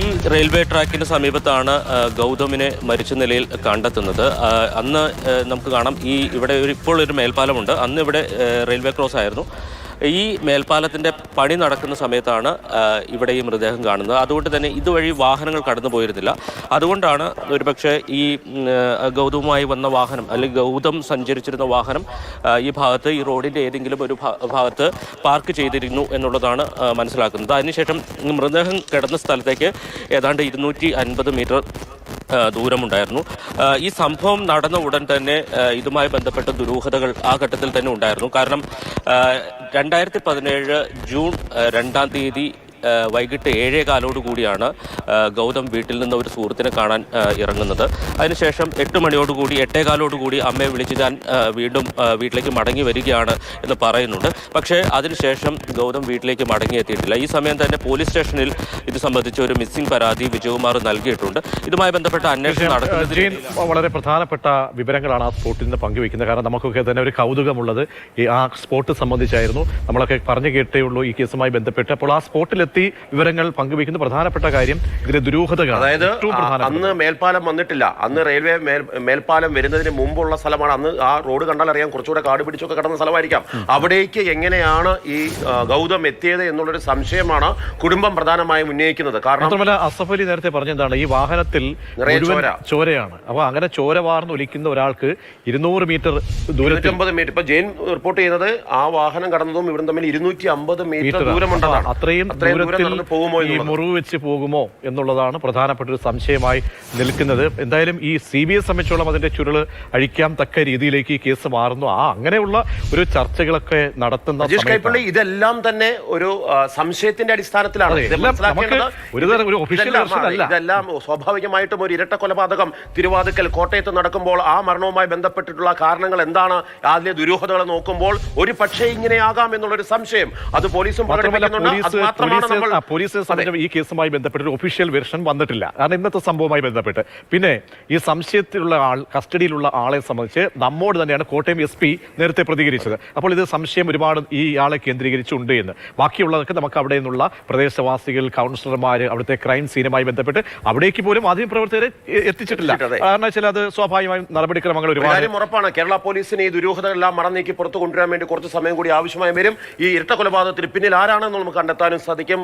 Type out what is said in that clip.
ഈ റെയിൽവേ ട്രാക്കിന് സമീപത്താണ് ഗൗതമിനെ മരിച്ച നിലയിൽ കണ്ടെത്തുന്നത്. അന്ന് നമുക്ക് കാണാം ഈ ഇവിടെ ഒരു ഇപ്പോൾ ഒരു മേൽപ്പാലമുണ്ട്. അന്ന് ഇവിടെ റെയിൽവേ ക്രോസ് ആയിരുന്നു. ഈ മേൽപ്പാലത്തിന്റെ പണി നടക്കുന്ന സമയത്താണ് ഇവിടെ ഈ മൃതദേഹം കാണുന്നത്. അതുകൊണ്ട് തന്നെ ഇതുവഴി വാഹനങ്ങൾ കടന്നു പോയിരുന്നില്ല. അതുകൊണ്ടാണ് ഒരുപക്ഷെ ഈ ഗൗതവുമായി വന്ന വാഹനം അല്ലെങ്കിൽ ഗൗതം സഞ്ചരിച്ചിരുന്ന വാഹനം ഈ ഭാഗത്ത് ഈ റോഡിന്റെ ഏതെങ്കിലും ഒരു ഭാഗത്ത് പാർക്ക് ചെയ്തിരുന്നു എന്നുള്ളതാണ് മനസ്സിലാക്കുന്നത്. അതിനുശേഷം മൃതദേഹം കിടന്ന സ്ഥലത്തേക്ക് ഏതാണ്ട് ഇരുന്നൂറ്റി അൻപത് മീറ്റർ ദൂരമുണ്ടായിരുന്നു. ഈ സംഭവം നടന്ന ഉടൻ തന്നെ ഇതുമായി ബന്ധപ്പെട്ട ദുരൂഹതകൾ ആ ഘട്ടത്തിൽ തന്നെ ഉണ്ടായിരുന്നു. കാരണം രണ്ടായിരത്തി പതിനേഴ് ജൂൺ രണ്ടാം തീയതി വൈകിട്ട് ഏഴേ കാലോട് കൂടിയാണ് ഗൗതം വീട്ടിൽ നിന്ന് ഒരു സുഹൃത്തിനെ കാണാൻ ഇറങ്ങുന്നത്. അതിനുശേഷം എട്ട് മണിയോടുകൂടി എട്ടേ കാലോടുകൂടി അമ്മയെ വിളിച്ച് ഞാൻ വീണ്ടും വീട്ടിലേക്ക് മടങ്ങി വരികയാണ് എന്ന് പറയുന്നുണ്ട്. പക്ഷേ അതിനുശേഷം ഗൗതം വീട്ടിലേക്ക് മടങ്ങിയെത്തിയിട്ടില്ല. ഈ സമയം തന്നെ പോലീസ് സ്റ്റേഷനിൽ സംബന്ധിച്ച് ഒരു മിസ്സിംഗ് പരാതി വിജയകുമാർ നൽകിയിട്ടുണ്ട്. ഇതുമായി ബന്ധപ്പെട്ട അന്വേഷണം നടക്കുന്നത് വളരെ പ്രധാനപ്പെട്ട വിവരങ്ങളാണ് ആ സ്പോട്ടിൽ നിന്ന് പങ്കുവെക്കുന്നത് കാരണം നമുക്കൊക്കെ തന്നെ ഒരു കൗതുകമുള്ളത് ഈ ആ സ്പോട്ട് സംബന്ധിച്ചായിരുന്നു. നമ്മളൊക്കെ പറഞ്ഞു കേട്ടേ ഉള്ളൂ ഈ കേസുമായി ബന്ധപ്പെട്ട്. അപ്പോൾ ആ സ്പോട്ടിലെത്തി വിവരങ്ങൾ പങ്കുവെക്കുന്ന പ്രധാനപ്പെട്ട കാര്യം ഇതിലെ ദുരൂഹത അതായത് അന്ന് മേൽപ്പാലം വന്നിട്ടില്ല. അന്ന് റെയിൽവേ മേൽ മേൽപ്പാലം വരുന്നതിന് മുമ്പുള്ള സ്ഥലമാണ്. അന്ന് ആ റോഡ് കണ്ടാൽ അറിയാം കുറച്ചുകൂടെ കാട് പിടിച്ചൊക്കെ കിടന്ന സ്ഥലമായിരിക്കാം. അവിടേക്ക് എങ്ങനെയാണ് ഈ ഗൗതം എത്തിയത് എന്നുള്ളൊരു സംശയമാണ് കുടുംബം പ്രധാനമായും ഉന്നയിക്കുന്നത്. കാരണം മാത്രമല്ല അസഫ് അലി നേരത്തെ പറഞ്ഞതാണ് ഈ വാഹനത്തിൽ നിറയെ മുഴുവൻ ചോര. ചോരയാണ്. അപ്പൊ അങ്ങനെ ചോര വാർന്ന് ഒലിക്കുന്ന ഒരാൾക്ക് ഇരുന്നൂറ് മീറ്റർ ദൂരത്തിൽ ഇരുന്നൂറ്റമ്പത് മീറ്റർ. ഇപ്പൊ ജെയിൻ റിപ്പോർട്ട് ചെയ്യുന്നത് ആ വാഹനം കടന്നതും ഇവിടെ തമ്മിൽ ഇരുന്നൂറ്റി അമ്പത് മീറ്റർ. ദൂരമുണ്ടാണ് ദൂരമുണ്ടെന്നാണ് അത്രയും അത്രയും ദൂരം ദൂരത്തിൽ നടന്ന് പോകുമോ ഈ എന്നുള്ളത്. മുറിവ് വെച്ച് പോകുമോ എന്നുള്ളതാണ് പ്രധാനപ്പെട്ട ഒരു സംശയമായി നിൽക്കുന്നത്. എന്തായാലും ഈ സി ബി എസ് സംബന്ധിച്ചോളം അതിന്റെ ചുരുൾ അഴിക്കാൻ തക്ക രീതിയിലേക്ക് ഈ കേസ് മാറുന്നു. ആ അങ്ങനെയുള്ള ഒരു ചർച്ചകളൊക്കെ നടത്തുന്ന അജീഷ് സമയത്താണ്. കൈപ്പള്ളി ഇതെല്ലാം തന്നെ ഒരു ആ, സംശയത്തിന്റെ അടിസ്ഥാനത്തിലാണ്. അതെ, ഇത് എല്ലാം നമുക്ക് ഇതെല്ലാം, സ്വാഭാവികമായിട്ടും ഒരു ഇരട്ട കൊലപാതകം തിരുവാതിക്കൽ കോട്ടയത്ത് നടക്കുമ്പോൾ ആ മരണവുമായി ബന്ധപ്പെട്ടിട്ടുള്ള കാരണങ്ങൾ എന്താണ്? അതിലെ ദുരൂഹതകൾ നോക്കുമ്പോൾ ഒരു പക്ഷേ ഇങ്ങനെയാകാം എന്നുള്ളൊരു സംശയം. അത് പോലീസും പോലീസ് ഈ കേസുമായി ബന്ധപ്പെട്ട് ഒരു ഒഫീഷ്യൽ വെർഷൻ വന്നിട്ടില്ല. കാരണം ഇന്നത്തെ സംഭവവുമായി ബന്ധപ്പെട്ട്. പിന്നെ ഈ സംശയത്തിലുള്ള ആൾ കസ്റ്റഡിയിലുള്ള ആളെ സംബന്ധിച്ച് നമ്മോട് തന്നെയാണ് കോട്ടയം എസ് പി നേരത്തെ പ്രതികരിച്ചത്. അപ്പോൾ ഇത് സംശയം ഒരുപാട് ഈ ആളെ കേന്ദ്രീകരിച്ചുണ്ട് എന്ന്. ബാക്കിയുള്ളതൊക്കെ നമുക്ക് അവിടെ നിന്നുള്ള പ്രദേശവാസികൾ കൗൺസിലർമാർ അവിടുത്തെ ക്രൈം സീനുമായി ബന്ധപ്പെട്ട് അവിടേക്ക് പോലും മാധ്യമപ്രവർത്തകരെ പ്രവർത്തകരെ എത്തിച്ചിട്ടില്ല. കാരണം വെച്ചാൽ അത് സ്വാഭാവികമായും നടപടിക്രമങ്ങൾ ഒരു ഒരുപാട് ഉറപ്പാണ്. കേരള പോലീസിനെ ഈ ദുരൂഹതകളെല്ലാം മറന്നേക്ക് പുറത്തു കൊണ്ടുവരാൻ വേണ്ടി കുറച്ച് സമയം കൂടി ആവശ്യമായി വരും. ഈ ഇരട്ട കൊലപാതകത്തിന് പിന്നിൽ ആരാണെന്ന് നമുക്ക് കണ്ടെത്താനും സാധിക്കും.